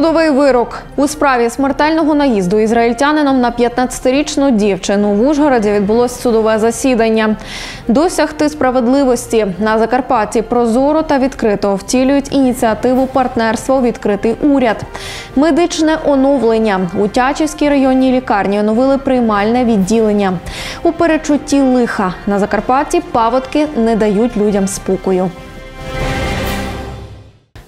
Судовий вирок у справі смертельного наїзду ізраїльтянином на 15-річну дівчину в Ужгороді відбулось судове засідання. Досягти справедливості на Закарпатті прозоро та відкрито втілюють ініціативу партнерство Відкритий уряд. Медичне оновлення у Тячівській районній лікарні оновили приймальне відділення. У перечутті лиха на Закарпатті паводки не дають людям спокою.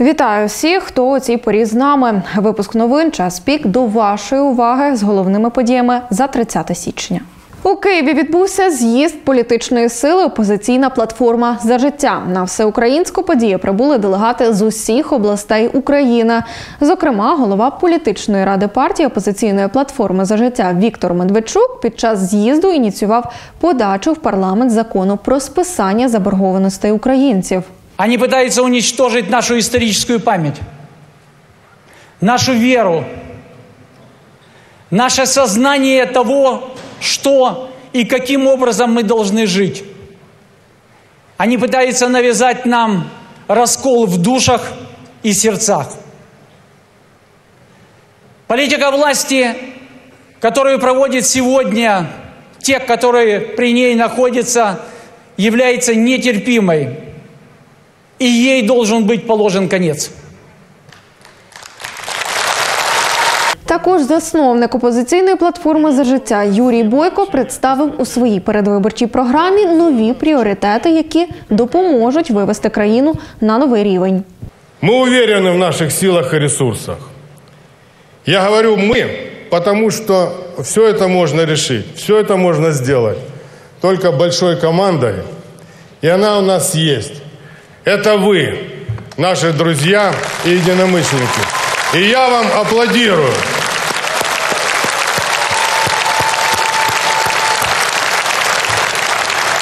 Вітаю всіх, хто у цій порі з нами. Випуск новин час пік до вашої уваги з головними подіями за 30 січня. У Києві відбувся з'їзд політичної сили Опозиційна платформа за життя. На всеукраїнську подію прибули делегати з усіх областей України. Зокрема, голова політичної ради партії опозиційної платформи за життя Віктор Медведчук під час з'їзду ініціював подачу в парламент закону про списання заборгованостей українців. Они пытаются уничтожить нашу историческую память, нашу веру, наше сознание того, что и каким образом мы должны жить. Они пытаются навязать нам раскол в душах и сердцах. Политика власти, которую проводит сегодня те, которые при ней находятся, является нетерпимой и ей должен быть положен конец. Також засновник опозиційної платформи за життя Юрій Бойко представив у своїй передвиборчій програмі нові пріоритети, які допоможуть вивести країну на новий рівень. Мы уверены в наших силах и ресурсах. Я говорю «мы», потому что все это можно решить, все это можно сделать только большой командой, и она у нас есть. Это вы, наши друзья и единомышленники. И я вам аплодирую.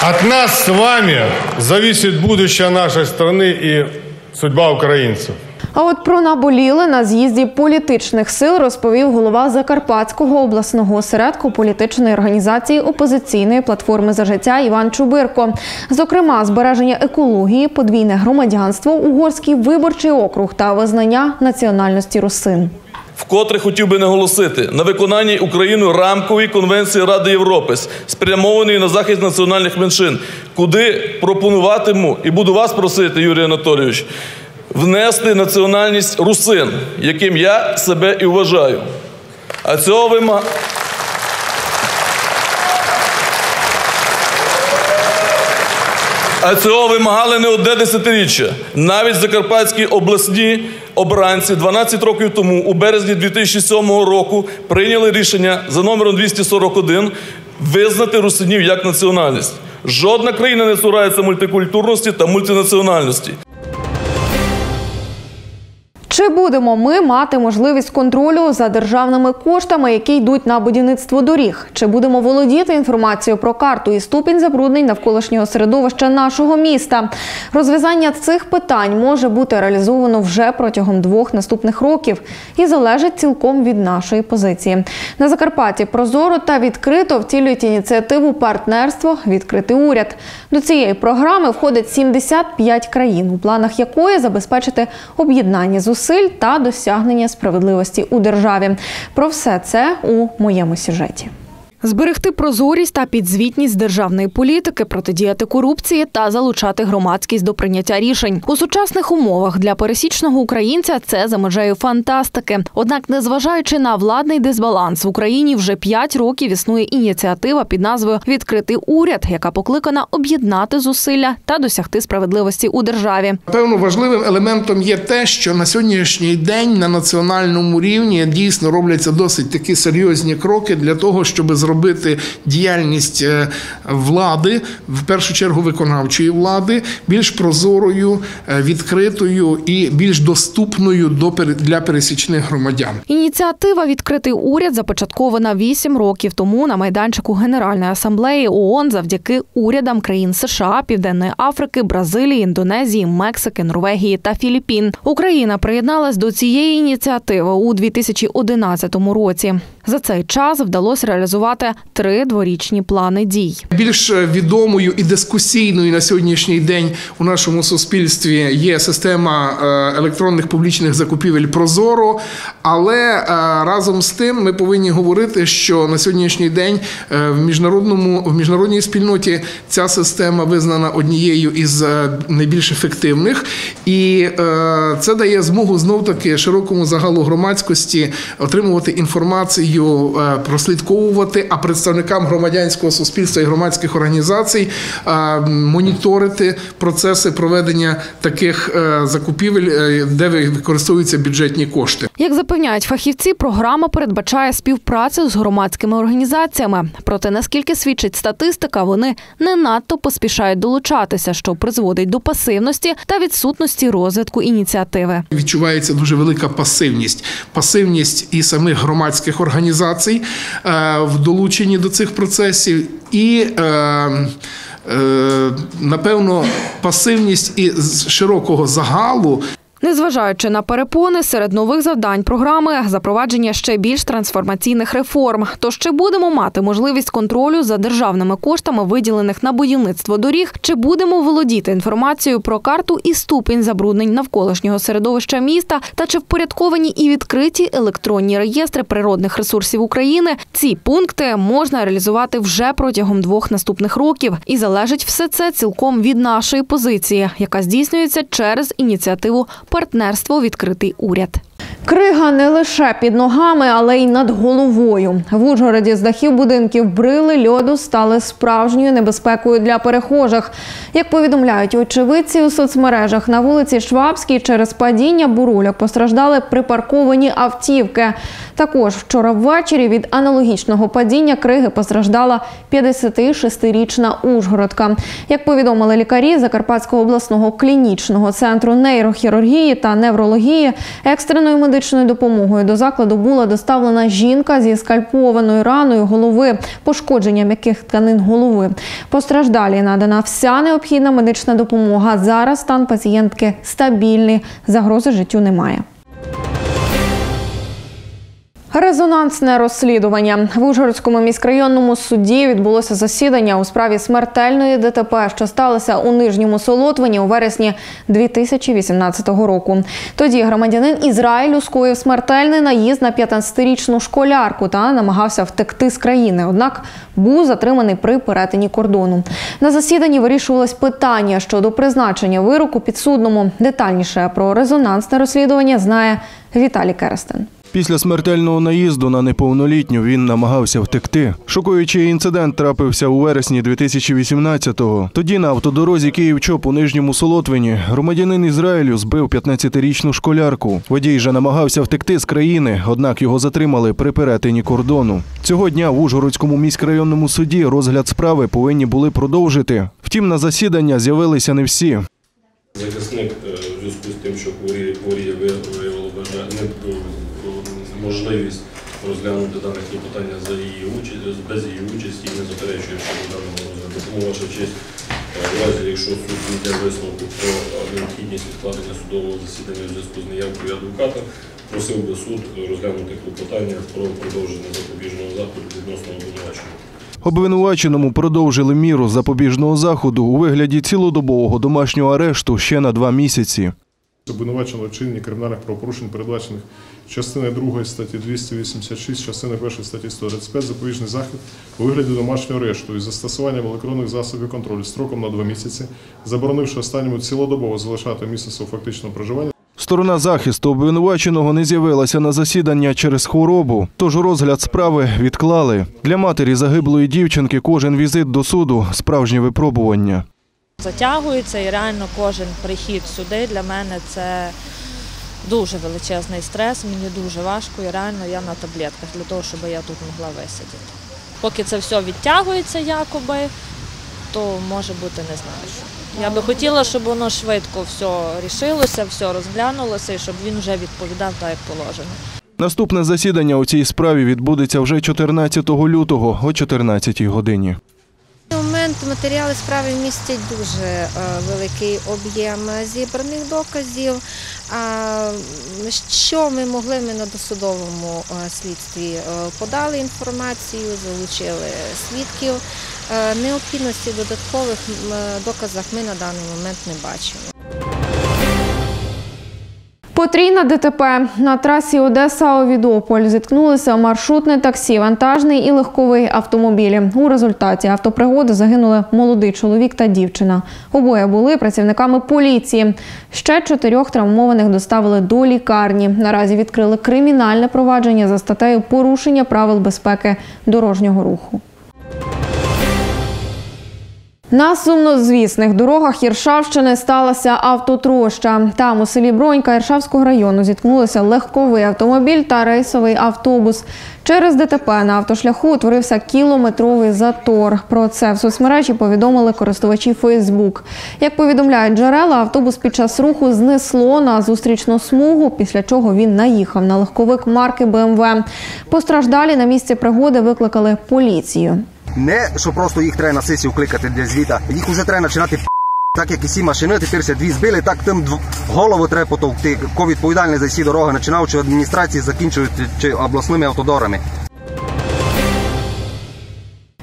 От нас с вами зависит будущее нашей страны и судьба украинцев. А от про наболіле на з'їзді політичних сил розповів голова Закарпатського обласного осередку політичної організації опозиційної платформи за життя Іван Чубирко. Зокрема, збереження екології, подвійне громадянство, угорський виборчий округ та визнання національності русин. Вкотре хотів би наголосити на виконанні Україною рамкової конвенції Ради Європи, спрямованої на захист національних меншин, куди пропонуватиму і буду вас просити, Юрій Анатолійович, внести національність русин, яким я себе і вважаю. А цього вимагає. А цього вимагали не одне десятиріччя. Навіть закарпатські обласні обранці 12 років тому, у березні 2007 року, прийняли рішення за номером 241 визнати русинів як національність. Жодна країна не цурається мультикультурності та мультинаціональності. Чи будемо ми мати можливість контролю за державними коштами, які йдуть на будівництво доріг? Чи будемо володіти інформацією про карту і ступінь забруднень навколишнього середовища нашого міста? Розв'язання цих питань може бути реалізовано вже протягом двох наступних років і залежить цілком від нашої позиції. На Закарпатті прозоро та відкрито втілюють ініціативу партнерство Відкритий уряд. До цієї програми входить 75 країн, у планах якої забезпечити об'єднання зусиль та досягнення справедливості у державі. Про все це у моєму сюжеті. Зберегти прозорість та підзвітність державної політики, протидіяти корупції та залучати громадськість до прийняття рішень у сучасних умовах для пересічного українця. Це за межею фантастики. Однак, незважаючи на владний дисбаланс в Україні, вже п'ять років існує ініціатива під назвою Відкритий уряд, яка покликана об'єднати зусилля та досягти справедливості у державі. Певно, важливим елементом є те, що на сьогоднішній день на національному рівні дійсно робляться досить такі серйозні кроки для того, щоб зробити діяльність е, влади, в першу чергу виконавчої влади, більш прозорою, е, відкритою і більш доступною до для пересічних громадян. Ініціатива Відкритий уряд започаткована вісім років тому на майданчику Генеральної асамблеї ООН завдяки урядам країн США, Південної Африки, Бразилії, Індонезії, Мексики, Норвегії та Філіппін. Україна приєдналась до цієї ініціативи у 2011 році. За цей час вдалося реалізувати реалізувати три дворічні плани дій. Більш відомою і дискусійною на сьогоднішній день у нашому суспільстві є система е, електронних публічних закупівель Прозоро. Але е, разом з тим ми повинні говорити, що на сьогоднішній день е, в міжнародному в міжнародній спільноті ця система визнана однією із е, найбільш ефективних, і е, це дає змогу знов таки широкому загалу громадськості отримувати інформацію, е, прослідковувати, а представникам громадянського суспільства і громадських організацій моніторити процеси проведення таких е, закупівель, е, де використовуються бюджетні кошти. Як запевняють фахівці, програма передбачає співпрацю з громадськими організаціями. Проте наскільки свідчить статистика, вони не надто поспішають долучатися, що призводить до пасивності та відсутності розвитку ініціативи. Відчувається дуже велика пасивність. Пасивність і самих громадських організацій е, в долученні до цих процесів, і е, е, напевно пасивність і з широкого загалу Незважаючи на перепони, серед нових завдань програми запровадження ще більш трансформаційних реформ. Тож чи будемо мати можливість контролю за державними коштами, виділених на будівництво доріг, чи будемо володіти інформацією про карту і ступінь забруднень навколишнього середовища міста, та чи впорядковані і відкриті електронні реєстри природних ресурсів України, ці пункти можна реалізувати вже протягом двох наступних років, і залежить все це цілком від нашої позиції, яка здійснюється через ініціативу партнерство відкритий уряд. Крига не лише під ногами, але й над головою. В Ужгороді з дахів будинків брили льоду стали справжньою небезпекою для перехожих. Як повідомляють очевидці у соцмережах, на вулиці Швабській через падіння бурульок постраждали припарковані автівки. Також вчора ввечері від аналогічного падіння криги постраждала 56-річна Ужгородка. Як повідомили лікарі Закарпатського обласного клінічного центру нейрохірургії та неврології, екстреною медичною допомогою до закладу була доставлена жінка зі скальпованою раною голови, пошкодженням м'яких тканин голови. Постраждалі надана вся необхідна медична допомога. Зараз стан пацієнтки стабільний, загрози життю немає. Резонансне розслідування в Ужгородському міськрайонному суді відбулося засідання у справі смертельної ДТП, що сталося у нижньому Солотвині у вересні 2018 року. Тоді громадянин Ізраїлю скоїв смертельний наїзд на 15-річну школярку та намагався втекти з країни. Однак був затриманий при перетині кордону. На засіданні вирішувалось питання щодо призначення вироку підсудному. Детальніше про резонансне розслідування знає Віталій Керестен. Після смертельного наїзду на неповнолітню він намагався втекти. Шокуючий інцидент трапився у вересні 2018-го. Тоді на автодорозі Київ-Чоп у Нижньому Солотвині громадянин Ізраїлю збив 15-річну школярку. Водій же намагався втекти з країни, однак його затримали при перетині кордону. Цього дня в Ужгородському міськрайонному суді розгляд справи повинні були продовжити. Втім, на засідання з'явилися не всі. Захисник е, в зв'язку з тим, що хворіє, виявило можливість розглянути дане клопотання за її участь, без її участі і не заперечує щодо даного розгляду. Тому ваша честь, е, в разі, якщо суд йде висновку про е, необхідність відкладення судового засідання в зв'язку з неявкою адвоката, просив би суд розглянути клопотання про продовження запобіжного заходу відносно обвинуваченого. Обвинуваченому продовжили міру запобіжного заходу у вигляді цілодобового домашнього арешту ще на два місяці. Обвинувачено вчинення кримінальних правопорушень, передбачених частиною 2 статті 286, частиною 1 статті 135, запобіжний захід у вигляді домашнього арешту із застосуванням електронних засобів контролю строком на два місяці, заборонивши останньому цілодобово залишати місце свого фактичного проживання. Сторона захисту обвинуваченого не з'явилася на засідання через хворобу, тож розгляд справи відклали. Для матері загиблої дівчинки кожен візит до суду справжнє випробування. затягується і реально кожен прихід сюди для мене це дуже величезний стрес, мені дуже важко і реально я на таблетках для того, щоб я тут могла висидіти. Поки це все відтягується якоби, то може бути не знаю що. Я би хотіла, щоб воно швидко все рішилося, все розглянулося і щоб він вже відповідав так, як положено. Наступне засідання у цій справі відбудеться вже 14 лютого о 14 годині. На момент матеріали справи містять дуже е, великий об'єм зібраних доказів. Що ми могли, ми на досудовому е, слідстві е, подали інформацію, залучили свідків. Необхідності Необхідності додаткових е, доказах ми на даний момент не бачимо. Потрійна ДТП на трасі Одеса-Овідополь зіткнулися маршрутне таксі, вантажний і легковий автомобілі. У результаті автопригоди загинули молодий чоловік та дівчина. Обоє були працівниками поліції. Ще чотирьох травмованих доставили до лікарні. Наразі відкрили кримінальне провадження за статтею порушення правил безпеки дорожнього руху. На сумнозвісних дорогах Єршавщини сталася автотроща. Там у селі Бронька Єршавського району зіткнулися легковий автомобіль та рейсовий автобус. Через ДТП на автошляху утворився кілометровий затор. Про це в соцмережі повідомили користувачі Фейсбук. Як повідомляють джерела, автобус під час руху знесло на зустрічну смугу, після чого він наїхав на легковик марки БМВ. Постраждалі на місці пригоди викликали поліцію. Не що просто їх треба на сесію кликати для звіта. Їх вже треба починати так як і всі машини, тепер ся дві збили, так тим дв- голову треба потовкти. Ко відповідальний за всі дороги, починаючи адміністрації, закінчуючи обласними автодорами.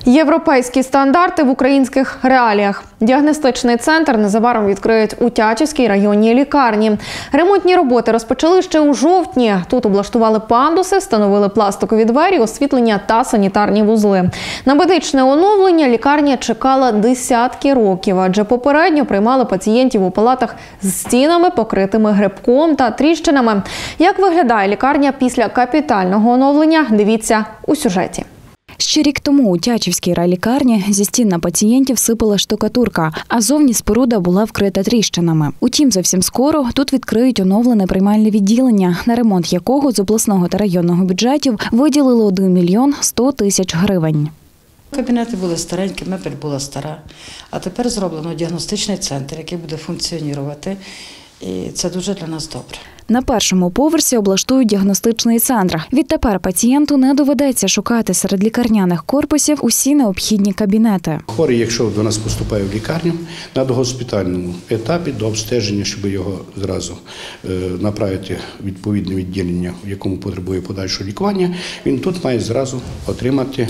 Європейські стандарти в українських реаліях. Діагностичний центр незабаром відкриють у Тячівській районній лікарні. Ремонтні роботи розпочали ще у жовтні. Тут облаштували пандуси, встановили пластикові двері, освітлення та санітарні вузли. На медичне оновлення лікарня чекала десятки років, адже попередньо приймали пацієнтів у палатах з стінами, покритими грибком та тріщинами. Як виглядає лікарня після капітального оновлення? Дивіться у сюжеті. Ще рік тому у Тячівській райлікарні зі стін на пацієнтів сипала штукатурка, а зовні споруда була вкрита тріщинами. Утім, зовсім скоро тут відкриють оновлене приймальне відділення, на ремонт якого з обласного та районного бюджетів виділили 1 мільйон 100 тисяч гривень. Кабінети були старенькі, мебель була стара. А тепер зроблено діагностичний центр, який буде функціонувати. І це дуже для нас добре. На першому поверсі облаштують діагностичний центр. Відтепер пацієнту не доведеться шукати серед лікарняних корпусів усі необхідні кабінети. Хворий, якщо до нас поступає в лікарню на догоспітальному етапі до обстеження, щоб його зразу е, направити в відповідне відділення, в якому потребує подальшого лікування, він тут має зразу отримати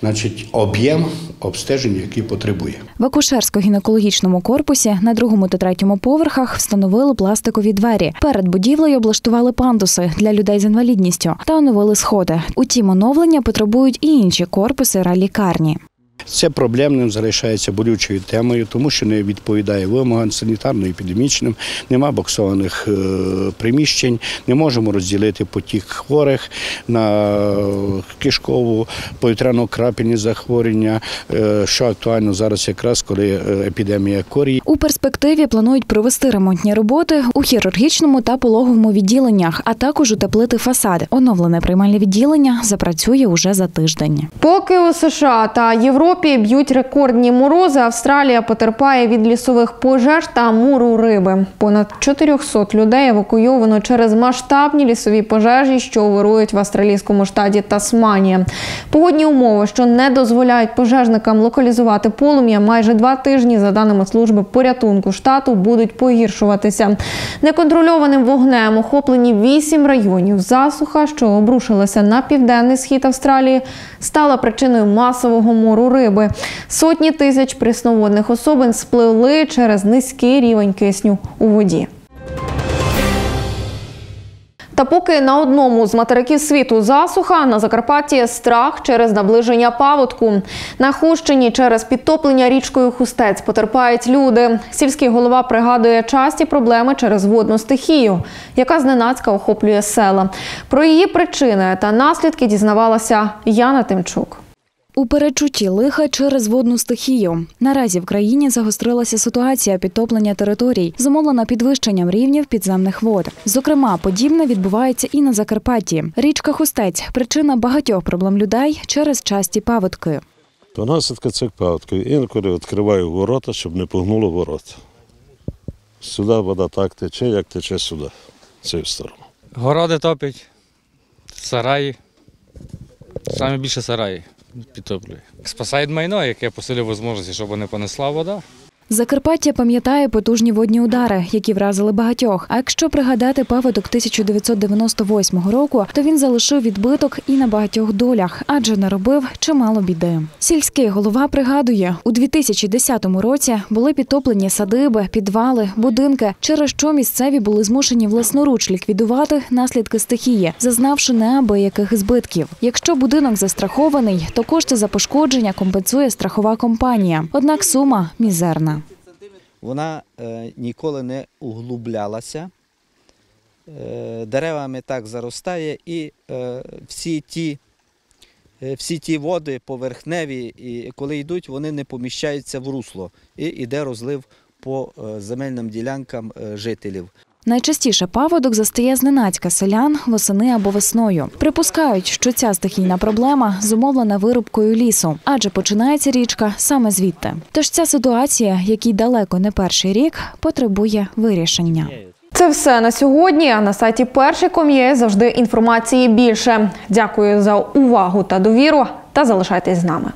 значить, об'єм обстеження, який потребує. В акушерсько-гінекологічному корпусі на другому та третьому поверхах встановили пластикові двері. Перед будівлею облаштували пандуси для людей з інвалідністю та оновили сходи. Утім, оновлення потребують і інші корпуси райлікарні. Це проблемним залишається болючою темою, тому що не відповідає вимогам санітарно-епідемічним, нема боксованих е, приміщень, не можемо розділити потік хворих на кишкову, повітряно-крапельні захворювання, е, що актуально зараз, якраз коли е, епідемія корії. У перспективі планують провести ремонтні роботи у хірургічному та пологовому відділеннях, а також утеплити фасади. Оновлене приймальне відділення запрацює уже за тиждень. Поки у США та Європі б'ють рекордні морози, Австралія потерпає від лісових пожеж та муру риби. Понад 400 людей евакуйовано через масштабні лісові пожежі, що вирують в австралійському штаті Тасманія. Погодні умови, що не дозволяють пожежникам локалізувати полум'я, майже два тижні, за даними служби порятунку штату, будуть погіршуватися. Неконтрольованим вогнем охоплені вісім районів. Засуха, що обрушилася на південний схід Австралії, стала причиною масового мору риби. Сотні тисяч прісноводних особин спливли через низький рівень кисню у воді. Та поки на одному з материків світу засуха, на Закарпатті страх через наближення паводку. На Хущині через підтоплення річкою Хустець потерпають люди. Сільський голова пригадує часті проблеми через водну стихію, яка зненацька охоплює села. Про її причини та наслідки дізнавалася Яна Тимчук. У перечутті лиха через водну стихію. Наразі в країні загострилася ситуація підтоплення територій, зумовлена підвищенням рівнів підземних вод. Зокрема, подібне відбувається і на Закарпатті. Річка Хустець причина багатьох проблем людей через часті паводки. То наслідка цих паводків. Інколи відкриваю ворота, щоб не погнуло ворота. Сюди вода так тече, як тече сюди, цю сторону. Городи топять, сараї. Саме більше сараї підтоплює. Спасає майно, яке посилює можливості, щоб не понесла вода. Закарпаття пам'ятає потужні водні удари, які вразили багатьох. А якщо пригадати паводок 1998 року, то він залишив відбиток і на багатьох долях, адже наробив чимало біди. Сільський голова пригадує, у 2010 році були підтоплені садиби, підвали, будинки, через що місцеві були змушені власноруч ліквідувати наслідки стихії, зазнавши неабияких збитків. Якщо будинок застрахований, то кошти за пошкодження компенсує страхова компанія. Однак сума мізерна. Вона е, ніколи не углублялася, е, деревами так заростає, і е, всі ті, всі ті води поверхневі, і коли йдуть, вони не поміщаються в русло, і йде розлив по земельним ділянкам жителів. Найчастіше паводок застає зненацька селян восени або весною. Припускають, що ця стихійна проблема зумовлена вирубкою лісу, адже починається річка саме звідти. Тож ця ситуація, якій далеко не перший рік, потребує вирішення. Це все на сьогодні. А на сайті перший ком'є завжди інформації більше. Дякую за увагу та довіру. Та залишайтесь з нами.